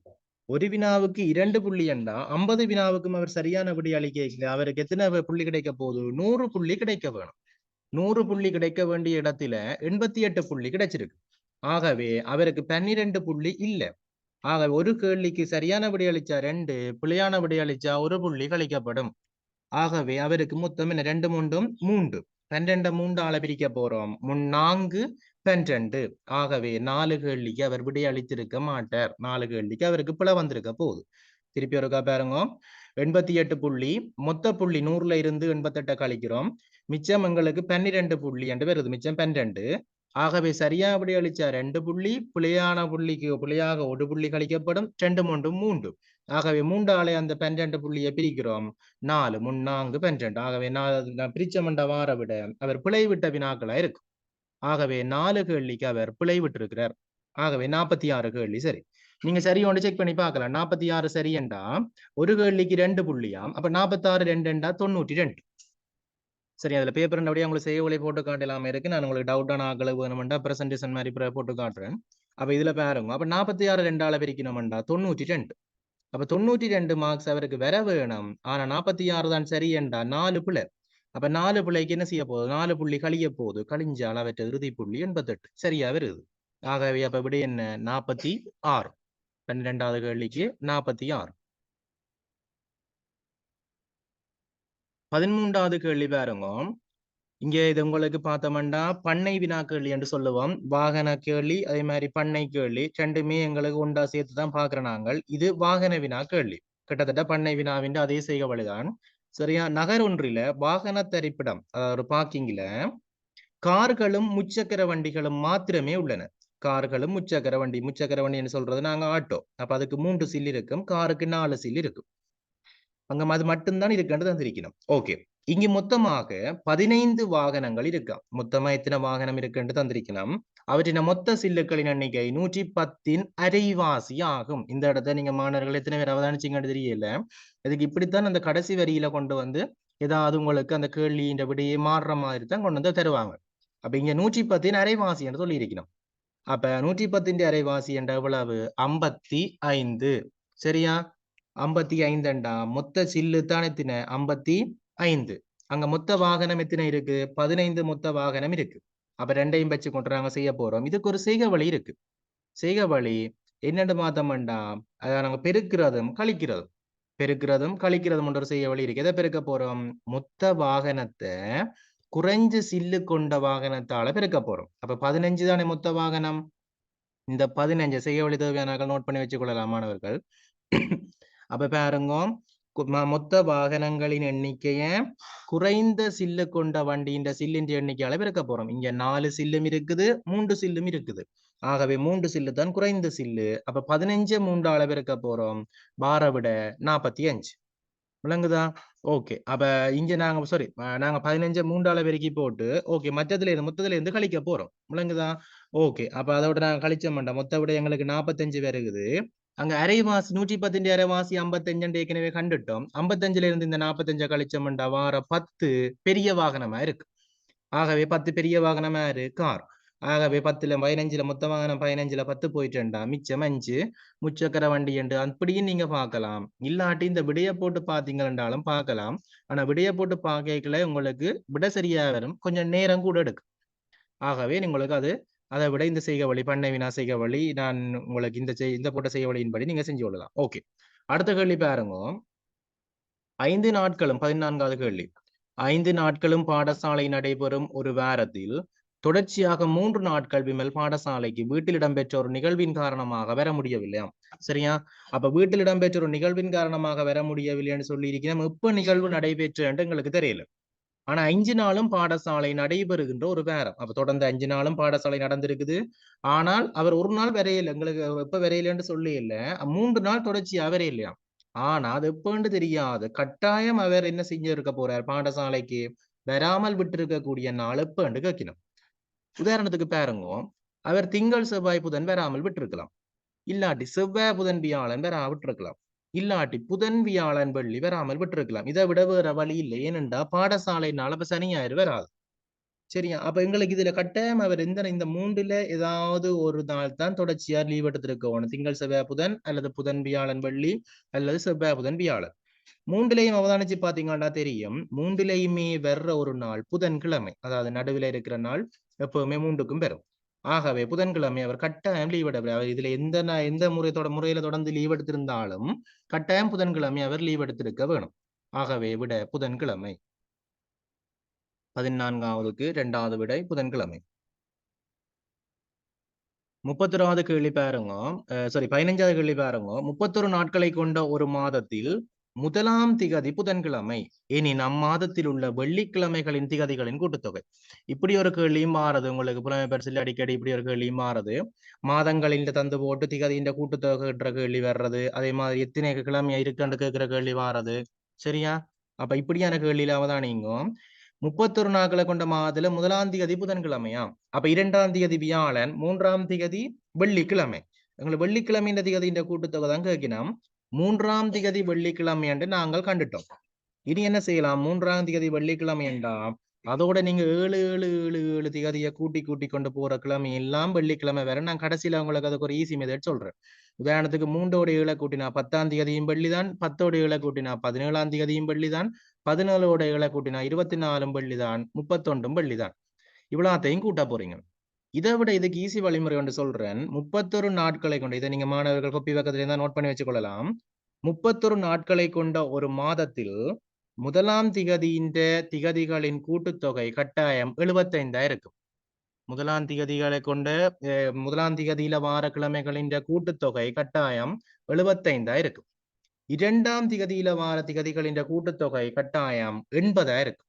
ஒரு வினாவுக்கு இரண்டு புள்ளி என்றா ஐம்பது வினாவுக்கும் அவர் சரியான விடை அளிக்க அவருக்கு எத்தனை புள்ளி கிடைக்க போகுது? நூறு புள்ளி கிடைக்க வேணும். நூறு புள்ளி கிடைக்க வேண்டிய இடத்துல எண்பத்தி எட்டு புள்ளி கிடைச்சிருக்கு. ஆகவே அவருக்கு பன்னிரெண்டு புள்ளி இல்ல. ஆகவே ஒரு கேள்விக்கு சரியான விடை அளிச்சா ரெண்டு பிழையான விடை அளிச்சா ஒரு புள்ளி கழிக்கப்படும். ஆகவே அவருக்கு மொத்தம் என்ன? ரெண்டு மூன்றும் மூன்று. பன்னிரண்டு மூன்றால பிரிக்க போறோம். முன் நான்கு பன்னிரண்டு. ஆகவே நாலு கேள்விக்கு அவர் விடை அளித்திருக்க மாட்டார். நாலு கேள்விக்கு அவருக்கு பிழை வந்திருக்க போகுது. திருப்பி ஒருக்கா பாருங்க. எண்பத்தி எட்டு புள்ளி மொத்த புள்ளி நூறுல இருந்து எண்பத்தெட்டை கழிக்கிறோம். மிச்சம் எங்களுக்கு பன்னிரெண்டு புள்ளி என்று வருது. மிச்சம் பன்னிரெண்டு. ஆகவே சரியா அப்படி அளிச்சா ரெண்டு புள்ளி பிழையான புள்ளிக்கு புள்ளியாக ஒரு புள்ளி கழிக்கப்படும் ரெண்டு மூன்று மூன்று. ஆகவே மூன்றாலே அந்த பன்னிரண்டு புள்ளியை பிரிக்கிறோம். நாலு முன் நான்கு ஆகவே நான் பிரிச்சமண்ட வார விட அவர் பிழை விட்ட வினாக்களா இருக்கும். ஆகவே நாலு கேள்விக்கு அவர் பிழை விட்டிருக்கிறார். ஆகவே நாற்பத்தி ஆறு கேள்வி சரி. நீங்க சரி ஒன்று செக் பண்ணி பார்க்கலாம். நாற்பத்தி ஆறு சரியண்டா ஒரு கேள்விக்கு ரெண்டு புள்ளியாம். அப்ப நாற்பத்தாறு ரெண்டுண்டா தொண்ணூற்றி ரெண்டு. சரி அதுல பேப்பர் அப்படியே உங்களுக்கு செய்ய ஒளி போட்டு காட்டலாம இருக்கு. நான் உங்களுக்கு டவுட்டான ஆக்களை வேணுமெண்டா ப்ரெசன்டேஷன் மாதிரி போட்டு காட்டுறேன். அப்ப இதுல பாருங்க. அப்போ நாற்பத்தி ஆறு ரெண்டால பிரிக்கணுமெண்டா? தொண்ணூற்றி ரெண்டு. அப்ப தொண்ணூற்றி ரெண்டு மார்க்ஸ் அவருக்கு வர வேணும். ஆனா நாற்பத்தி ஆறு தான் சரியண்டா நாலு பிள்ளை அப்ப நாலு பிள்ளைக்கு என்ன செய்ய போகுது? நாலு புள்ளி கழிய போகுது. கழிஞ்சால் அவற்றை இறுதி புள்ளி எண்பத்தெட்டு. சரியா வருது. ஆகவே அப்ப விட என்ன? நாற்பத்தி ஆறு. பன்னிரெண்டாவது கேள்விக்கு நாற்பத்தி ஆறு. பதிமூன்றாவது கேள்வி பாருங்க. இங்க இது உங்களுக்கு பார்த்தோம்னா பண்ணை வினா கேள்வி என்று சொல்லுவோம். வாகன கேள்வி அதே மாதிரி பண்ணை கேள்வி ரெண்டுமே எங்களுக்கு ஒன்றா சேர்த்து தான் பாக்குறோம் நாங்கள். இது வாகன வினா கேள்வி. கிட்டத்தட்ட பண்ணை வினாவின் அதே செய்க வழிதான் சரியா? நகர் ஒன்றில வாகன தரிப்பிடம் அதாவது பார்க்கிங்ல கார்களும் முச்சக்கர வண்டிகளும் மாத்திரமே உள்ளன. கார்களும் முச்சக்கர வண்டி முச்சக்கர வண்டி என்று சொல்றது நாங்க ஆட்டோ. அப்ப அதுக்கு மூன்று சில்லு இருக்கும் காருக்கு நாலு சில்லு இருக்கும். அங்க அது மட்டும்தான் இருக்குன்னு தந்திருக்கணும் ஓகே இங்கு மொத்தமாக பதினைந்து வாகனங்கள் இருக்காம். மொத்தமா எத்தனை வாகனம் இருக்குன்னு தந்திருக்கணும் அவற்றின மொத்த சில்லுக்களின் எண்ணிக்கை நூற்றி பத்தின் அரைவாசி ஆகும். இந்த இடத்த நீங்க மாணவர்கள் எத்தனை பேர் அவதானிச்சீங்கன்னு தெரியல. இதுக்கு இப்படித்தான் அந்த கடைசி வரியில கொண்டு வந்து ஏதாவது உங்களுக்கு அந்த கேள்வியின் விடையே மாறுற மாதிரி தான் கொண்டு வந்து தருவாங்க. அப்ப இங்க நூற்றி பத்தின் அரைவாசி என்று சொல்லி இருக்கணும். அப்ப நூற்றி பத்தின் அரைவாசி என்ற எவ்வளவு? ஐம்பத்தி ஐந்து. சரியா? ஐம்பத்தி ஐந்துண்டா மொத்த சில்லு தான் எத்தின? ஐம்பத்தி ஐந்து. அங்க மொத்த வாகனம் எத்தனை இருக்கு? பதினைந்து மொத்த வாகனம் இருக்கு. அப்ப ரெண்டையும் வச்சு கொண்டு செய்ய போறோம். இதுக்கு ஒரு செய்க வழி இருக்கு. செய்க வழி என்னென்னு பார்த்தோம்டா அதை நாங்க பெருக்கிறதும் கழிக்கிறதும். பெருக்கிறதும் கழிக்கிறதும் ஒரு செய்ய வழி இருக்கு. எதை பெருக்க போறோம்? மொத்த வாகனத்தை குறைஞ்ச சில்லு கொண்ட வாகனத்தால பெருக்க போறோம். அப்ப பதினஞ்சு தானே மொத்த வாகனம்? இந்த பதினஞ்சு செய்ய வழி தேவையான நோட் பண்ணி வச்சுக்கொள்ளலாம் மாணவர்கள். அப்ப பாருங்க. கு- மொத்த வாகனங்களின் எண்ணிக்கைய குறைந்த சில்லு கொண்ட வண்டியின் சில்லின் எண்ணிக்கையால பிறக்க போறோம். இங்க நாலு சில்லும் இருக்குது மூன்று சில்லும் இருக்குது. ஆகவே மூன்று சில்லு தான் குறைந்த சில்லு. அப்ப பதினஞ்சு மூன்று அளவு இருக்க போறோம். பார விட நாற்பத்தி அஞ்சு விளங்குதா? ஓகே. அப்ப இங்க நாங்க சாரி நாங்க பதினஞ்சு மூன்று அளவு பெருக்கி போட்டு ஓகே மற்றதுல இருந்து மொத்தத்துல இருந்து கழிக்க போறோம். விளங்குதா? ஓகே. அப்ப அதோட நாங்க கழிச்ச மாட்டோம் மொத்த விட எங்களுக்கு நாற்பத்தஞ்சு வருகுது அங்க அரைவாசி நூற்றி பத்தின் அரைவாசி ஐம்பத்தஞ்சு ஏற்கனவே கண்டுட்டோம். ஐம்பத்தஞ்சுல இருந்து இந்த நாற்பத்தஞ்ச கழிச்சோம்டா வார பத்து பெரிய வாகனமா இருக்கு. ஆகவே பத்து பெரிய வாகனமா இரு கார். ஆகவே பத்துல பதினஞ்சுல மொத்த வாகனம் பதினஞ்சுல பத்து போயிட்டேன்டா மிச்சம் அஞ்சு. முச்சக்கர வண்டி என்று அப்படியும் நீங்க பார்க்கலாம். இல்லாட்டி இந்த விடைய போட்டு பாத்தீங்கன்னாலும் பார்க்கலாம். ஆனா விடைய போட்டு பார்க்கல உங்களுக்கு விட சரியா வரும். கொஞ்சம் நேரம் கூட எடுக்கும். ஆகவே உங்களுக்கு அது அதை விட இந்த செய்க வழி பண்ணை வினா செய்க வழி நான் உங்களுக்கு இந்த செய் இந்த போட்ட செய்ய வழியின்படி நீங்க செஞ்சு கொள்ளலாம். ஓகே. அடுத்த கேள்வி பாருங்க. ஐந்து நாட்களும் பதினான்காவது கேள்வி. ஐந்து நாட்களும் பாடசாலை நடைபெறும் ஒரு வாரத்தில் தொடர்ச்சியாக மூன்று நாட்கள் விமல் பாடசாலைக்கு வீட்டில் இடம்பெற்ற ஒரு நிகழ்வின் காரணமாக வர முடியவில்லையாம் சரியா? அப்ப வீட்டில் இடம்பெற்ற ஒரு நிகழ்வின் காரணமாக வர முடியவில்லைன்னு சொல்லி இருக்கிறோம் எப்ப நிகழ்வு நடைபெற்று என்று எங்களுக்கு தெரியல. ஆனா அஞ்சு நாளும் பாடசாலை நடைபெறுகின்ற ஒரு பேரம் அப்ப தொடர்ந்து அஞ்சு நாளும் பாடசாலை நடந்திருக்குது. ஆனால் அவர் ஒரு நாள் வரையில எங்களுக்கு எப்ப வரையிலன்னு சொல்லி இல்ல. மூன்று நாள் தொடர்ச்சியா வரையிலையாம். ஆனா அது எப்பன்னு தெரியாது. கட்டாயம் அவர் என்ன செஞ்சிருக்க போறார்? பாடசாலைக்கு வராமல் விட்டிருக்கக்கூடிய நாள் எப்பன்னு கேட்கணும். உதாரணத்துக்கு பாருங்க. அவர் திங்கள் செவ்வாய் புதன் வராமல் விட்டிருக்கலாம். இல்லாட்டி செவ்வாய் புதன் வியாழன் வரா விட்டிருக்கலாம் இல்லாட்டி புதன் வியாழன் வெள்ளி வராமல் விட்டுருக்கலாம். இதை விட வேற வழி இல்லை. ஏனென்றா பாடசாலைனால அப்ப சனி ஞாயிறு வராது. சரியா? அப்ப எங்களுக்கு இதுல கட்டாயம் அவர் எந்த இந்த மூன்றுல ஏதாவது ஒரு நாள் தான் தொடர்ச்சியா லீவ் எடுத்திருக்கணும் திங்கள் செவ்வாய் புதன் அல்லது புதன் வியாழன் வெள்ளி அல்லது செவ்வாய் புதன் வியாழன் மூன்றுலையும் அவதானிச்சு பாத்தீங்கன்னா தெரியும். மூன்றுலையுமே வர்ற ஒரு நாள் புதன்கிழமை. அதாவது நடுவில் இருக்கிற நாள் எப்பவுமே மூன்றுக்கும் பெறும். ஆகவே புதன்கிழமை அவர் கட்டாயம் லீவ் எடுப்பார் அவர் இதுல எந்த எந்த முறை முறையில தொடர்ந்து லீவ் எடுத்திருந்தாலும் கட்டாயம் புதன்கிழமை அவர் லீவ் எடுத்திருக்க வேணும். ஆகவே விட புதன்கிழமை. பதினான்காவதுக்கு இரண்டாவது விடை புதன்கிழமை. முப்பத்தொராவது கேள்வி பாருங்க. சாரி பதினைஞ்சாவது கேள்வி பாருங்க. முப்பத்தொரு நாட்களை கொண்ட ஒரு மாதத்தில் முதலாம் திகதி புதன்கிழமை இனி நம் மாதத்தில் உள்ள வெள்ளிக்கிழமைகளின் திகதிகளின் கூட்டுத்தொகை. இப்படி ஒரு கேள்வி மாறுது. உங்களுக்கு புலமை பரிசில் அடிக்கடி இப்படி ஒரு கேள்வி மாறுது. மாதங்களின் தந்து போட்டு திகதியின் கூட்டுத்தொகைன்ற கேள்வி வர்றது அதே மாதிரி எத்தனை கிழமையா இருக்குன்னு கேட்கிற கேள்வி வாரது. சரியா? அப்ப இப்படியான கேள்வியில நீங்கும் முப்பத்தொரு நாட்களை கொண்ட மாதத்துல முதலாம் திகதி புதன்கிழமையா? அப்ப இரண்டாம் திகதி வியாழன் மூன்றாம் திகதி வெள்ளிக்கிழமை. எங்களுக்கு வெள்ளிக்கிழமைன்ற திகதியின் கூட்டுத்தொகை தான் கேட்கினோம். மூன்றாம் திகதி வெள்ளிக்கிழமை என்று நாங்கள் கண்டுட்டோம். இனி என்ன செய்யலாம்? மூன்றாம் திகதி வெள்ளிக்கிழமை என்றா அதோட நீங்க ஏழு ஏழு ஏழு ஏழு திகதியை கூட்டி கூட்டி கொண்டு போற கிழமை எல்லாம் வெள்ளிக்கிழமை வேற. நான் கடைசியில உங்களுக்கு அதுக்கு ஒரு ஈஸி மெத்தட் சொல்றேன். உதாரணத்துக்கு மூன்றோட ஏழை கூட்டினா பத்தாம் திகதியும் வெள்ளிதான் பத்தோட ஏழை கூட்டினா பதினேழாம் திகதியும் வெள்ளிதான் பதினேழோட ஏழை கூட்டினா இருபத்தி நாலும் வெள்ளிதான் முப்பத்தொண்டும் வெள்ளிதான். இவ்வளோத்தையும் கூட்ட போறீங்க. இதை விட இதுக்கு ஈஸி வழிமுறை ஒன்று சொல்றேன். முப்பத்தொரு நாட்களை கொண்டு இதை நீங்க மாணவர்கள் கொப்பி பக்கத்துல இருந்தா நோட் பண்ணி வச்சுக்கொள்ளலாம். முப்பத்தொரு நாட்களை கொண்ட ஒரு மாதத்தில் முதலாம் திகதியின் திகதிகளின் கூட்டுத்தொகை கட்டாயம் எழுபத்தைந்தா இருக்கும். முதலாம் திகதிகளை கொண்டு முதலாம் திகதியில வார கிழமைகளின் கூட்டுத்தொகை கட்டாயம் எழுபத்தைந்தா இருக்கும். இரண்டாம் திகதியில வார திகதிகளின் கூட்டுத்தொகை கட்டாயம் எண்பதா இருக்கும்.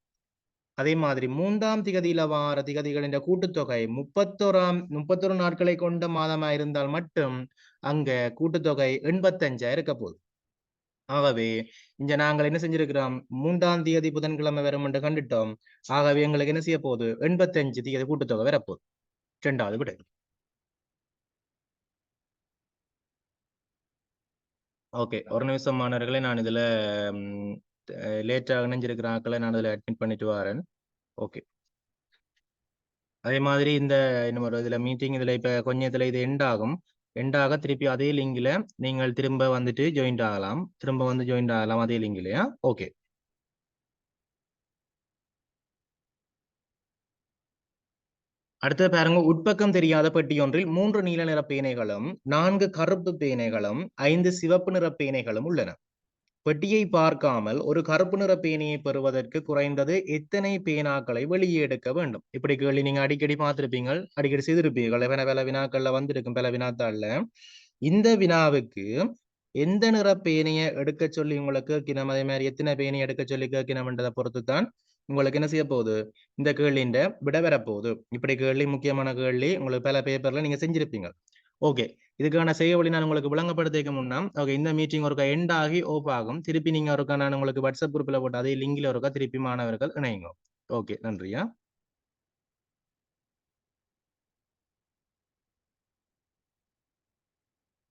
அதே மாதிரி மூன்றாம் திகதியில வார திகதிகளின் கூட்டுத்தொகை முப்பத்தோராம் முப்பத்தொரு நாட்களை கொண்ட மாதமா இருந்தால் மட்டும் அங்க கூட்டுத்தொகை எண்பத்தஞ்சா இருக்க போகுது. ஆகவே இங்க நாங்கள் என்ன செஞ்சிருக்கிறோம்? மூன்றாம் தேதி புதன்கிழமை வரும் என்று கண்டுட்டோம். ஆகவே எங்களுக்கு என்ன செய்ய போகுது? எண்பத்தஞ்சு தேதி கூட்டுத்தொகை வரப்போகுது. ரெண்டாவது விடை. ஓகே. ஒரு நிமிஷம் மாணவர்களே நான் இதுல லேட்டாக இணைஞ்சிருக்கிற ஆக்களை நான் அதில் அட்மிட் பண்ணிட்டு வரேன். ஓகே. அதே மாதிரி இந்த என்ன இதில் மீட்டிங் இதுல இப்ப கொஞ்சம் இதுல இது எண்ட் ஆகும். எண்ட் திருப்பி அதே லிங்க்ல நீங்கள் திரும்ப வந்துட்டு ஜாயின் ஆகலாம். திரும்ப வந்து ஜாயின் ஆகலாம் அதே லிங்க்லயா ஓகே. அடுத்து பாருங்க. உட்பக்கம் தெரியாத பெட்டி ஒன்றில் மூன்று நீல நிற பேனைகளும் நான்கு கருப்பு பேனைகளும் ஐந்து சிவப்பு நிற பேனைகளும் உள்ளன. பெட்டியை பார்க்காமல் ஒரு கருப்பு நிற பேனையை பெறுவதற்கு குறைந்தது எத்தனை பேனாக்களை வெளியே எடுக்க வேண்டும்? இப்படி கேள்வி நீங்க அடிக்கடி பார்த்திருப்பீங்க அடிக்கடி செய்திருப்பீர்கள். பல பல வினாக்கள்ல வந்திருக்கும் பல வினாத்தாள்ல. இந்த வினாவுக்கு எந்த நிற பேனையை எடுக்க சொல்லி உங்களுக்கு கேட்கணும் அதே மாதிரி எத்தனை பேனையை எடுக்க சொல்லி கேட்கணும்ன்றதை பொறுத்து தான் உங்களுக்கு என்ன செய்ய போகுது? இந்த கேள்வின்ற விட வரப்போகுது இப்படி கேள்வி முக்கியமான கேள்வி உங்களுக்கு பல பேப்பர்ல நீங்க செஞ்சிருப்பீங்க. ஓகே இதுக்கான செய்ய வழி நான் உங்களுக்கு விளங்கப்படுத்திக்க முன்னா ஓகே இந்த மீட்டிங் ஒருக்கா எண்ட் ஆகி ஓப் ஆகும். திருப்பி நீங்க ஒருக்கா நான் உங்களுக்கு வாட்ஸ்அப் குரூப்ல போட்டு அதே லிங்க்ல ஒருக்கா திருப்பி மாணவர்கள் இணையுங்க ஓகே நன்றியா?